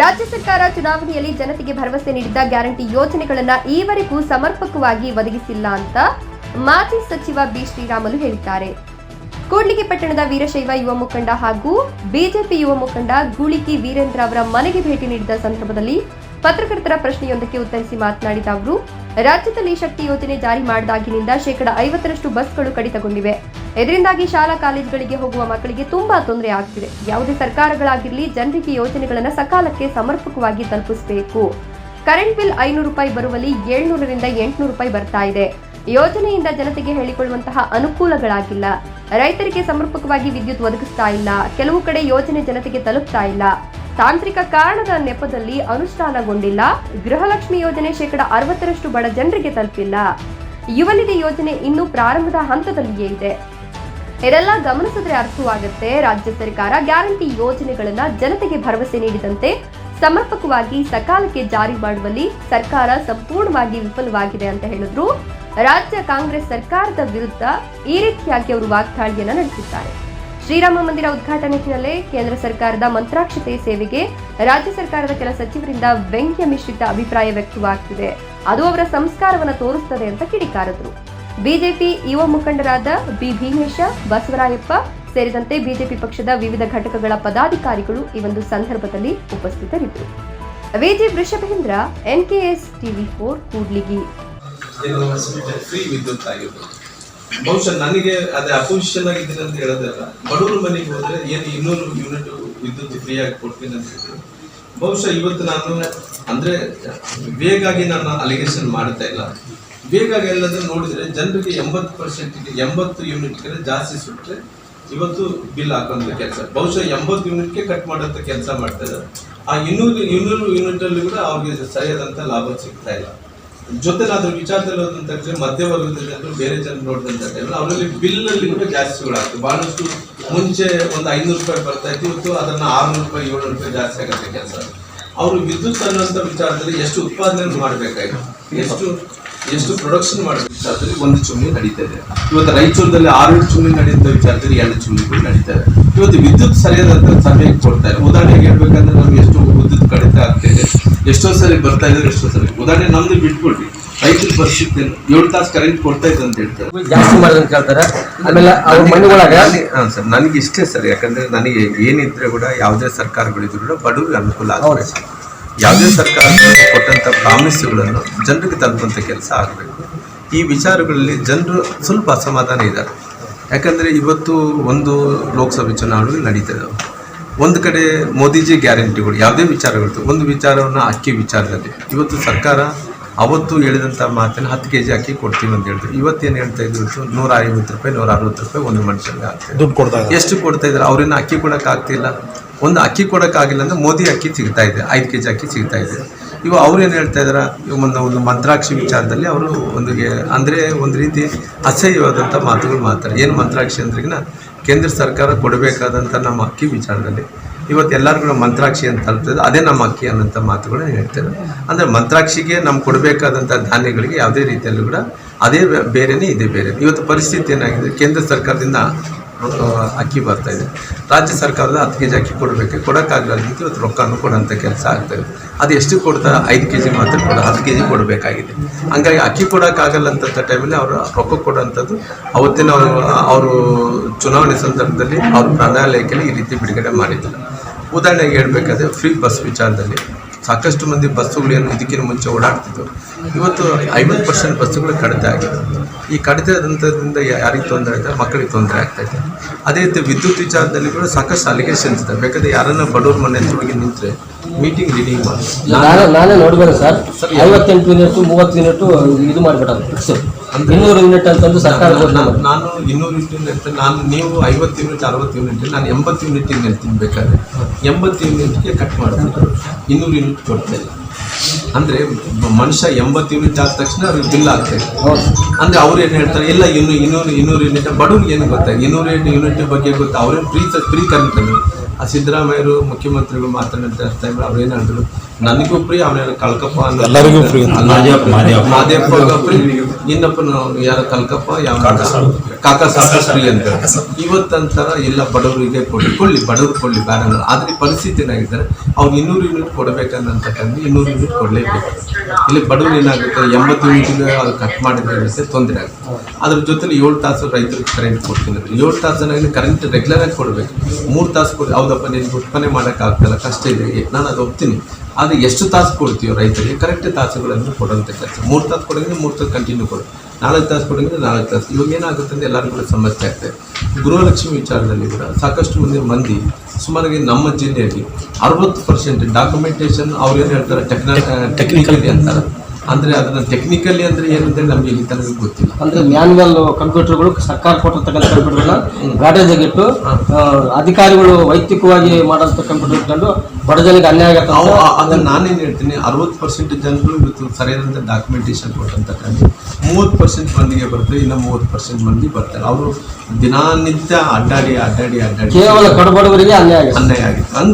ರಾಜ್ಯ ಸರ್ಕಾರ ಚುನಾವಣೆಯಲ್ಲಿ ಜನತೆಗೆ ಭರವಸೆ ನೀಡಿದ್ದ ಗ್ಯಾರಂಟಿ ಯೋಜನೆಗಳನ್ನ ಈವರೆಗೂ ಸಮರ್ಪಕವಾಗಿ ಒದಗಿಸಿಲ್ಲ ಅಂತ ಮಾಜಿ ಸಚಿವ ಬಿ ಶ್ರೀರಾಮುಲು ಹೇಳಿದ್ದಾರೆ. ಕೂಡ್ಲಿಗಿ ಪಟ್ಟಣದ ವೀರಶೈವ ಯುವ ಮುಖಂಡ ಹಾಗೂ ಬಿಜೆಪಿ ಯುವ ಮುಖಂಡ ಗೂಳಿಕಿ ವೀರೇಂದ್ರ ಅವರ ಮನೆಗೆ ಭೇಟಿ ನೀಡಿದ ಸಂದರ್ಭದಲ್ಲಿ ಪತ್ರಕರ್ತರ ಪ್ರಶ್ನೆಯೊಂದಕ್ಕೆ ಉತ್ತರಿಸಿ ಮಾತನಾಡಿದ ಅವರು, ರಾಜ್ಯದಲ್ಲಿ ಶಕ್ತಿ ಯೋಜನೆ ಜಾರಿ ಮಾಡಿದಾಗಿನಿಂದ ಶೇಕಡ ಐವತ್ತರಷ್ಟು ಬಸ್ಗಳು ಕಡಿತಗೊಂಡಿವೆ. ಇದರಿಂದಾಗಿ ಶಾಲಾ ಕಾಲೇಜುಗಳಿಗೆ ಹೋಗುವ ಮಕ್ಕಳಿಗೆ ತುಂಬಾ ತೊಂದರೆ ಆಗ್ತಿದೆ. ಯಾವುದೇ ಸರ್ಕಾರಗಳಾಗಿರಲಿ, ಜನರಿಗೆ ಯೋಜನೆಗಳನ್ನು ಸಕಾಲಕ್ಕೆ ಸಮರ್ಪಕವಾಗಿ ತಲುಪಿಸಬೇಕು. ಕರೆಂಟ್ ಬಿಲ್ ಐನೂರು ರೂಪಾಯಿ ಬರುವಲ್ಲಿ ಏಳ್ನೂರರಿಂದ ಎಂಟುನೂರು ರೂಪಾಯಿ ಬರ್ತಾ ಇದೆ. ಯೋಜನೆಯಿಂದ ಜನತೆಗೆ ಹೇಳಿಕೊಳ್ಳುವಂತಹ ಅನುಕೂಲಗಳಾಗಿಲ್ಲ. ರೈತರಿಗೆ ಸಮರ್ಪಕವಾಗಿ ವಿದ್ಯುತ್ ಒದಗಿಸ್ತಾ ಇಲ್ಲ. ಕೆಲವು ಕಡೆ ಯೋಜನೆ ಜನತೆಗೆ ತಲುಪ್ತಾ ಇಲ್ಲ. ತಾಂತ್ರಿಕ ಕಾರಣದ ನೆಪದಲ್ಲಿ ಅನುಷ್ಠಾನಗೊಂಡಿಲ್ಲ. ಗೃಹಲಕ್ಷ್ಮಿ ಯೋಜನೆ ಶೇಕಡ ಅರವತ್ತರಷ್ಟು ಬಡ ಜನರಿಗೆ ತಲುಪಿಲ್ಲ. ಯುವನಿಧಿ ಯೋಜನೆ ಇನ್ನೂ ಪ್ರಾರಂಭದ ಹಂತದಲ್ಲಿಯೇ ಇದೆ. ಇದೆಲ್ಲ ಗಮನಿಸಿದ್ರೆ ಅರ್ಥವಾಗುತ್ತೆ. ರಾಜ್ಯ ಸರ್ಕಾರ ಗ್ಯಾರಂಟಿ ಯೋಜನೆಗಳನ್ನ ಜನತೆಗೆ ಭರವಸೆ ನೀಡಿದಂತೆ ಸಮರ್ಪಕವಾಗಿ ಸಕಾಲಕ್ಕೆ ಜಾರಿ ಮಾಡುವಲ್ಲಿ ಸರ್ಕಾರ ಸಂಪೂರ್ಣವಾಗಿ ವಿಫಲವಾಗಿದೆ ಅಂತ ಹೇಳಿದ್ರು. ರಾಜ್ಯ ಕಾಂಗ್ರೆಸ್ ಸರ್ಕಾರದ ವಿರುದ್ಧ ಈ ರೀತಿಯಾಗಿ ಅವರು ವಾಗ್ದಾಳಿಯನ್ನ ನಡೆಸಿದ್ದಾರೆ. ಶ್ರೀರಾಮ ಮಂದಿರ ಉದ್ಘಾಟನೆ ಹಿನ್ನೆಲೆ ಕೇಂದ್ರ ಸರ್ಕಾರದ ಮಂತ್ರಾಕ್ಷತೆ ಸೇವೆಗೆ ರಾಜ್ಯ ಸರ್ಕಾರದ ಕೆಲ ಸಚಿವರಿಂದ ವ್ಯಂಗ್ಯ ಮಿಶ್ರಿತ ಅಭಿಪ್ರಾಯ ವ್ಯಕ್ತವಾಗ್ತಿದೆ. ಅದು ಅವರ ಸಂಸ್ಕಾರವನ್ನು ತೋರಿಸುತ್ತದೆ ಅಂತ ಕಿಡಿಕಾರದ್ರು. ಬಿಜೆಪಿ ಯುವ ಮುಖಂಡರಾದ ಬಿ ಭೀಮೇಶ ಬಸವರಾಯಪ್ಪ ಸೇರಿದಂತೆ ಬಿಜೆಪಿ ಪಕ್ಷದ ವಿವಿಧ ಘಟಕಗಳ ಪದಾಧಿಕಾರಿಗಳು ಈ ಒಂದು ಸಂದರ್ಭದಲ್ಲಿ ಉಪಸ್ಥಿತರಿದ್ದರು. V G Vrishabhendra, NKS TV four, Kudligi. ಬಹುಶಃ ನನಗೆ ಅದೇ ಅಪೋಸಿಷನ್ ಆಗಿದ್ದೀನಿ ಅಂತ ಹೇಳೋದಲ್ಲ. ಬಡವರು ಮನೆಗೆ ಹೋದ್ರೆ ಏನು ಇನ್ನೂರು ಯೂನಿಟ್ ವಿದ್ಯುತ್ ಫ್ರೀ ಆಗಿ ಕೊಡ್ತೀನಿ ಅಂತ ಹೇಳಿದ್ರು. ಬಹುಶಃ ಇವತ್ತು ನಾನು ಅಂದ್ರೆ ಬೇಗಾಗಿ ನಾನು ಅಲಿಗೇಷನ್ ಮಾಡ್ತಾ ಇಲ್ಲ. ಬೇಗಾಗಿ ಎಲ್ಲದನ್ನು ನೋಡಿದ್ರೆ ಜನರಿಗೆ ಎಂಬತ್ತು ಪರ್ಸೆಂಟ್ ಎಂಬತ್ತು ಯೂನಿಟ್ಗೆ ಜಾಸ್ತಿ ಸುಟ್ಟರೆ ಇವತ್ತು ಬಿಲ್ ಹಾಕೋಂಥ ಕೆಲಸ. ಬಹುಶಃ ಎಂಬತ್ತು ಯೂನಿಟ್ಗೆ ಕಟ್ ಮಾಡೋಂಥ ಕೆಲಸ ಮಾಡ್ತಾರೆ ಆ ಇನ್ನೂರು ಇನ್ನೂರು ಯೂನಿಟ್ ಅಲ್ಲಿ ಕೂಡ ಅವ್ರಿಗೆ ಸರಿಯಾದಂತ ಲಾಭ ಸಿಗ್ತಾ ಇಲ್ಲ. ಜೊತೆ ಅದ್ರ ವಿಚಾರದಲ್ಲಿ ಹೋದಂತ ತಕ್ಷಣ ಮಧ್ಯವರ್ಗದ ಜನರು ಬೇರೆ ಜನರು ನೋಡಿದಂತ ಟೈಮಲ್ಲಿ ಅವರಲ್ಲಿ ಬಿಲ್ ಅಲ್ಲಿ ಕೂಡ ಜಾಸ್ತಿಗಳಾಗ್ತದೆ ಬಹಳಷ್ಟು ಮುಂಚೆ ಒಂದು ಐನೂರು ರೂಪಾಯಿ ಬರ್ತಾ ಇತ್ತು, ಇವತ್ತು ಅದನ್ನು ಆರುನೂರು ರೂಪಾಯಿ, ಏಳ್ನೂರು ರೂಪಾಯಿ ಜಾಸ್ತಿ ಆಗುತ್ತೆ ಕೆಲಸ. ಅವರು ವಿದ್ಯುತ್ ಅನ್ನುವಂಥ ವಿಚಾರದಲ್ಲಿ ಎಷ್ಟು ಉತ್ಪಾದನೆ ಮಾಡಬೇಕಾಯ್ತು. ಎಷ್ಟು ಎಷ್ಟು ಪ್ರೊಡಕ್ಷನ್ ಮಾಡಬೇಕು ವಿಚಾರದಲ್ಲಿ ಒಂದು ಚುಮ್ಮಿ ನಡೀತಾ ಇದೆ. ಇವತ್ತು ರಾಯಚೂರದಲ್ಲಿ ಆರು ಚಿಮಣಿ ನಡೆಯುತ್ತ ವಿಚಾರದಲ್ಲಿ ಎರಡು ಚುನಾವಣೆಗಳು ನಡೀತಾ ಇದೆ. ಇವತ್ತು ವಿದ್ಯುತ್ ಸರಿಯಾದಂತ ಸಮಯಕ್ಕೆ ಕೊಡ್ತಾ ಇದೆ ಉದಾಹರಣೆಗೆ ಹೇಳ್ಬೇಕಂದ್ರೆ ನಮ್ಗೆ ಎಷ್ಟು ವಿದ್ಯುತ್ ಕಡಿತ ಆಗ್ತಾ ಇದೆ. ಎಷ್ಟೋ ಸರಿ ಬರ್ತಾ ಇದೆ ಎಷ್ಟೋ ಸರಿ ಉದಾಹರಣೆ ನಮ್ದು ಬಿಟ್ಕೊಳ್ಳಿ ರೈತರ ಪರಿಸ್ಥಿತಿ? ಏಳು ತಾಸು ಕರೆಂಟ್ ಕೊಡ್ತಾ ಇದೆ ಅಂತ ಹೇಳ್ತಾರೆ. ಜಾಸ್ತಿ ಮಾಡಿದಂತ ಕೇಳ್ತಾರೆ. ಆಮೇಲೆ ಅವ್ರ ಮನೆಯೊಳಗ ಹಾಂ ಸರ್ ನನಗೆ ಇಷ್ಟೇ ಸರ್. ಯಾಕಂದ್ರೆ ನನಗೆ ಏನಿದ್ರೆ ಕೂಡ ಯಾವುದೇ ಸರ್ಕಾರಗಳಿದ್ರು ಕೂಡ ಬಡವರಿಗೆ ಅನುಕೂಲ ಆಗಬೇಕು ಯಾವುದೇ ಸರ್ಕಾರ ಕೊಟ್ಟಂತ ಪ್ರಾಮಿಸ್ಗಳನ್ನು ಜನರಿಗೆ ತಲುಪುವಂಥ ಕೆಲಸ ಆಗಬೇಕು. ಈ ವಿಚಾರಗಳಲ್ಲಿ ಜನರು ಸ್ವಲ್ಪ ಅಸಮಾಧಾನ ಇದ್ದಾರೆ. ಯಾಕಂದರೆ ಇವತ್ತು ಒಂದು ಲೋಕಸಭೆ ಚುನಾವಣೆ ನಡೀತಾ ಇದ್ದಾವೆ ಒಂದು ಕಡೆ ಮೋದಿಜಿ ಗ್ಯಾರಂಟಿಗಳು ಯಾವುದೇ ವಿಚಾರಗಳು ಒಂದು ವಿಚಾರವನ್ನು ಅಕ್ಕಿ ವಿಚಾರದಲ್ಲಿ. ಇವತ್ತು ಸರ್ಕಾರ ಅವತ್ತು ಹೇಳಿದಂಥ ಮಾತನ್ನು ಹತ್ತು ಕೆ ಜಿ ಅಕ್ಕಿ ಕೊಡ್ತೀವಿ ಅಂತ ಹೇಳಿದ್ರು ಇವತ್ತೇನು ಹೇಳ್ತಾ ಇದ್ರು ನೂರ ಐವತ್ತು ರೂಪಾಯಿ ನೂರ ಅರವತ್ತು ರೂಪಾಯಿ ಒಂದು ಮನುಷ್ಯನಿಗೆ ಆಗ್ತದೆ ದುಡ್ಡು ಕೊಡ್ತಾರೆ ಎಷ್ಟು ಕೊಡ್ತಾ ಇದ್ದಾರೆ? ಅವ್ರನ್ನ ಅಕ್ಕಿ ಕೊಡೋಕ್ಕಾಗ್ತಿಲ್ಲ. ಒಂದು ಅಕ್ಕಿ ಕೊಡೋಕ್ಕಾಗಿಲ್ಲ ಅಂದರೆ ಮೋದಿ ಅಕ್ಕಿ ಸಿಗ್ತಾ ಇದೆ, ಐದು ಕೆ ಜಿ ಅಕ್ಕಿ ಸಿಗ್ತಾ ಇದೆ. ಇವು ಅವ್ರು ಏನು ಹೇಳ್ತಾ ಇವ್ ಒಂದು ಒಂದು ಮಂತ್ರಾಕ್ಷಿ ವಿಚಾರದಲ್ಲಿ ಅವರು ಒಂದು ಅಂದರೆ ಒಂದು ರೀತಿ ಅಸಹ್ಯವಾದಂಥ ಮಾತುಗಳು ಮಾತಾರೆ ಏನು ಮಂತ್ರಾಕ್ಷಿ ಅಂದ್ರಿಗಿನ ಕೇಂದ್ರ ಸರ್ಕಾರ ಕೊಡಬೇಕಾದಂಥ ನಮ್ಮ ಅಕ್ಕಿ ವಿಚಾರದಲ್ಲಿ. ಇವತ್ತು ಎಲ್ಲರಿಗೂ ಮಂತ್ರಾಕ್ಷಿ ಅಂತ ತಲುಪ್ತದೆ ಅದೇ ನಮ್ಮ ಅಕ್ಕಿ ಅನ್ನೋಂಥ ಮಾತುಗಳನ್ನ ಹೇಳ್ತಾರೆ. ಅಂದರೆ ಮಂತ್ರಾಕ್ಷಿಗೆ ನಮ್ಗೆ ಕೊಡಬೇಕಾದಂಥ ಧಾನ್ಯಗಳಿಗೆ ಯಾವುದೇ ರೀತಿಯಲ್ಲೂ ಕೂಡ ಅದೇ ಬೇರೆಯೇ ಇದೆ ಬೇರೆ ಇವತ್ತು ಪರಿಸ್ಥಿತಿ ಏನಾಗಿದೆ? ಕೇಂದ್ರ ಸರ್ಕಾರದಿಂದ ಅಕ್ಕಿ ಬರ್ತಾ ಇದೆ. ರಾಜ್ಯ ಸರ್ಕಾರದ ಹತ್ತು ಕೆ ಜಿ ಅಕ್ಕಿ ಕೊಡಬೇಕು. ಕೊಡೋಕ್ಕಾಗಲ್ಲ ಇವತ್ತು ರೊಕ್ಕನೂ ಕೊಡೋಂಥ ಕೆಲಸ ಆಗ್ತಾಯಿದೆ ಅದು ಎಷ್ಟು ಕೊಡ್ತಾ ಐದು ಕೆ ಜಿ ಮಾತ್ರ ಕೊಡ, ಹತ್ತು ಕೆ ಜಿ ಕೊಡಬೇಕಾಗಿದೆ. ಹಂಗಾಗಿ ಅಕ್ಕಿ ಕೊಡೋಕ್ಕಾಗಲ್ಲ ಅಂತ ಟೈಮಲ್ಲಿ ಅವರು ರೊಕ್ಕ ಕೊಡೋಂಥದ್ದು, ಅವತ್ತಿನ ಅವರು ಚುನಾವಣೆ ಸಂದರ್ಭದಲ್ಲಿ ಅವರು ಪ್ರಣಾಳಿಕೆಯಲ್ಲಿ ಈ ರೀತಿ ಬಿಡುಗಡೆ ಮಾಡಿದ್ದಾರೆ ಉದಾಹರಣೆಗೆ ಹೇಳಬೇಕಾದ್ರೆ ಫ್ರೀ ಬಸ್ ವಿಚಾರದಲ್ಲಿ ಸಾಕಷ್ಟು ಮಂದಿ ಬಸ್ಸುಗಳೇನು ಇದಕ್ಕಿಂತ ಮುಂಚೆ ಓಡಾಡ್ತಿದ್ದವು. ಇವತ್ತು ಐವತ್ತು ಪರ್ಸೆಂಟ್ ಬಸ್ಸುಗಳು ಕಡಿತ ಆಗಿದೆ ಈ ಕಡಿತದಂಥದ್ರಿಂದ ಯಾರಿಗೆ ತೊಂದರೆ ಆಯ್ತಾ ಮಕ್ಕಳಿಗೆ ತೊಂದರೆ ಆಗ್ತಾ ಇದೆ. ಅದೇ ರೀತಿ ವಿದ್ಯುತ್ ವಿಚಾರದಲ್ಲಿ ಕೂಡ ಸಾಕಷ್ಟು ಅಲಿಗೇಷನ್ಸ್ ಇದೆ ಬೇಕಾದ್ರೆ ಯಾರನ್ನ ಬಡವ್ರ ಮನೆ ಹೋಗಿ ನಿಂತರೆ ಮೀಟಿಂಗ್ ರೀಡಿಂಗ್ ಮಾಡಿ. ನಾನು ನಾನೇ ನೋಡ್ಬೋದು ಸರ್. ಐವತ್ತೆಂಟು ಯೂನಿಟ್ ಮೂವತ್ತು ಯೂನಿಟ್ ಇದು ಮಾಡಿಬಿಡೋದು ಫಿಕ್ಸ್ ಇನ್ನೂರು ಯೂನಿಟ್ ಅಂತಂದು ಸರ್ಕಾರ ನಾನು- ಇನ್ನೂರು ಯೂನಿಟ್ ನಾನು ನೀವು ಐವತ್ತು ಯೂನಿಟ್ ಅರವತ್ತು ಯೂನಿಟ್ ನಾನು ಎಂಬತ್ತು ಯೂನಿಟ್ ಹೇಳ್ತೀನಿ ಬೇಕಾದ್ರೆ. ಎಂಬತ್ತು ಯೂನಿಟ್ಗೆ ಕಟ್ ಮಾಡ್ತೀನಿ ಇನ್ನೂರು ಯೂನಿಟ್ ಕೊಡ್ತೇನೆ ಅಂದ್ರೆ ಮನುಷ್ಯ ಎಂಬತ್ತು ಯೂನಿಟ್ ಆದ ತಕ್ಷಣ ಅವ್ರಿಗೆ ಬಿಲ್ ಆಗ್ತದೆ. ಅಂದ್ರೆ ಅವ್ರು ಏನು ಹೇಳ್ತಾರೆ ಇಲ್ಲ ಇನ್ನು ಇನ್ನೂರು ಇನ್ನೂರು ಯೂನಿಟ್ ಬಡವ್ರಿಗೆ ಏನು ಗೊತ್ತಾಗ ಇನ್ನೂರು ಯೂನಿಟ್ ಬಗ್ಗೆ ಗೊತ್ತಾ? ಅವ್ರೇನು ಫ್ರೀ ಫ್ರೀ ಕರೆಂಟ್ ಅಂದ್ರು ಆ ಸಿದ್ದರಾಮಯ್ಯರು ಮುಖ್ಯಮಂತ್ರಿಗಳು ಮಾತನಾಡ್ತಾ ಇರ್ತಾರೆ ಅವ್ರು ಏನು ಹೇಳಿದ್ರು? ನನಗೂ ಫ್ರೀ ಅವನ ಕಳ್ಕಪ್ಪ ಅಂದ್ರೆ ಎಲ್ಲರಿಗೂ ಇನ್ನಪ್ಪ ನಾವು ಅಲ್ಲ, ಮಾದೇವಪ್ಪ. ಮಾದೇವಪ್ಪ ಫ್ರೀ ಇನ್ನೊಬ್ಬ ಯಾರ ಕಲ್ಕಪ್ಪ ಯಾವ ಕಾಕಾ ಸಾಕಷ್ಟು ಅಂತ ಇವತ್ತಂತರ ಎಲ್ಲ ಬಡವರಿಗೆ ಕೊಡಿ ಕೊಳ್ಳಿ ಬಡವರು ಕೊಳ್ಳಿ ಬೇಡ ಅನ್ನಲ್ಲ. ಆದ್ರೆ ಪರಿಸ್ಥಿತಿ ಏನಾಗಿದ್ದಾರೆ ಅವ್ರು ಇನ್ನೂರು ಯೂನಿಟ್ ಕೊಡಬೇಕನ್ನಂತಕ್ಕಂಥ ಇನ್ನೂರು ಯೂನಿಟ್ ಕೊಡಲೇಬೇಕು. ಇಲ್ಲಿ ಬಡವರು ಏನಾಗುತ್ತೆ ಎಂಬತ್ತು ಯೂನಿಟ್ಗೆ ಅದು ಕಟ್ ಮಾಡಿದ್ರೆ ತೊಂದರೆ ಆಗುತ್ತೆ. ಅದ್ರ ಜೊತೆಲಿ ಏಳು ತಾಸು ರೈತರಿಗೆ ಕರೆಂಟ್ ಕೊಡ್ತೀನಿ ಏಳು ತಾಸನಾಗಿ ಕರೆಂಟ್ ರೆಗ್ಯುಲರ್ ಆಗಿ ಕೊಡಬೇಕು. ಮೂರು ತಾಸು ಕೊಡಿ ಹೌದಪ್ಪ ನೀನು ಉತ್ಪನ್ನ ಮಾಡೋಕ್ಕಾಗ್ತಲ್ಲ ಕಷ್ಟ ಇದೆ ನಾನು ಅದು ಒಪ್ತೀನಿ. ಆದರೆ ಎಷ್ಟು ತಾಸು ಕೊಡ್ತೀವೋ ರೈತರಿಗೆ ಕರೆಕ್ಟ್ ತಾಸುಗಳನ್ನು ಕೊಡುವಂಥ ಕೆಲಸ. ಮೂರು ತಾಸು ಕೊಡೋದ್ರೆ ಮೂರು ತಾಸು ಕಂಟಿನ್ಯೂ ಕೊಡು. ನಾಲ್ಕು ತಾಸು ಕೊಡಂಗಿದ್ರೆ ನಾಲ್ಕು ತಾಸು. ಇವಾಗ ಏನಾಗುತ್ತೆ ಅಂದರೆ ಎಲ್ಲರಿಗೂ ಕೂಡ ಸಮಸ್ಯೆ ಆಗ್ತದೆ ಗೃಹಲಕ್ಷ್ಮಿ ವಿಚಾರದಲ್ಲಿ ಕೂಡ ಸಾಕಷ್ಟು ಮಂದಿ ಮಂದಿ ಸುಮಾರಾಗಿ ನಮ್ಮ ಜಿಲ್ಲೆಯಲ್ಲಿ ಅರವತ್ತು ಪರ್ಸೆಂಟ್ ಡಾಕ್ಯುಮೆಂಟೇಶನ್ ಅವ್ರು ಏನು ಹೇಳ್ತಾರೆ? ಟೆಕ್ನ ಇದೆ ಅಂತಾರೆ. ಅಂದರೆ ಅದನ್ನ ಟೆಕ್ನಿಕಲಿ ಅಂದ್ರೆ ಏನು ಅಂತ ನಮಗೆ ಇಲ್ಲಿ ತನಕ ಗೊತ್ತಿಲ್ಲ. ಅಂದ್ರೆ ಮ್ಯಾನ್ಯಲ್ ಕಂಪ್ಯೂಟರ್ಗಳು ಸರ್ಕಾರ ಕೊಟ್ಟಿರ್ತಕ್ಕಂಥ ಕಂಪ್ಯೂಟರ್ನ ಗಾಡಿಯಾಗಿಟ್ಟು ಆ, ಅಧಿಕಾರಿಗಳು ವೈಯಕ್ತಿಕವಾಗಿ ಮಾಡೋಂಥ ಕಂಪ್ಯೂಟರ್ ಇಟ್ಕೊಂಡು ಬಡ ಜನಕ್ಕೆ ಅನ್ಯಾಯ ಆಗತ್ತೆ ಅದನ್ನ ನಾನೇನು ಹೇಳ್ತೀನಿ ಅರವತ್ತು ಪರ್ಸೆಂಟ್ ಜನರು ಇವತ್ತು ಸರಿಯಾದಂತ ಡಾಕ್ಯುಮೆಂಟೇಶನ್ ಕೊಟ್ಟಂತಕ್ಕಂಥ ಮೂವತ್ತು ಪರ್ಸೆಂಟ್ ಮಂದಿಗೆ ಬರ್ತದೆ ಇನ್ನು ಮೂವತ್ತು ಪರ್ಸೆಂಟ್ ಮಂದಿ ಬರ್ತಾರೆ. ಅವರು ದಿನಾನಿತ್ಯ ಅಡ್ಡಾಡಿ ಅಡ್ಡಾಡಿ ಅಡ್ಡಾಡಿ ಕೇವಲ ಕಡುಬಡವರಿಗೆ ಅನ್ಯಾಯ ಅನ್ಯಾಯ ಆಗಿತ್ತು ಹಂಗ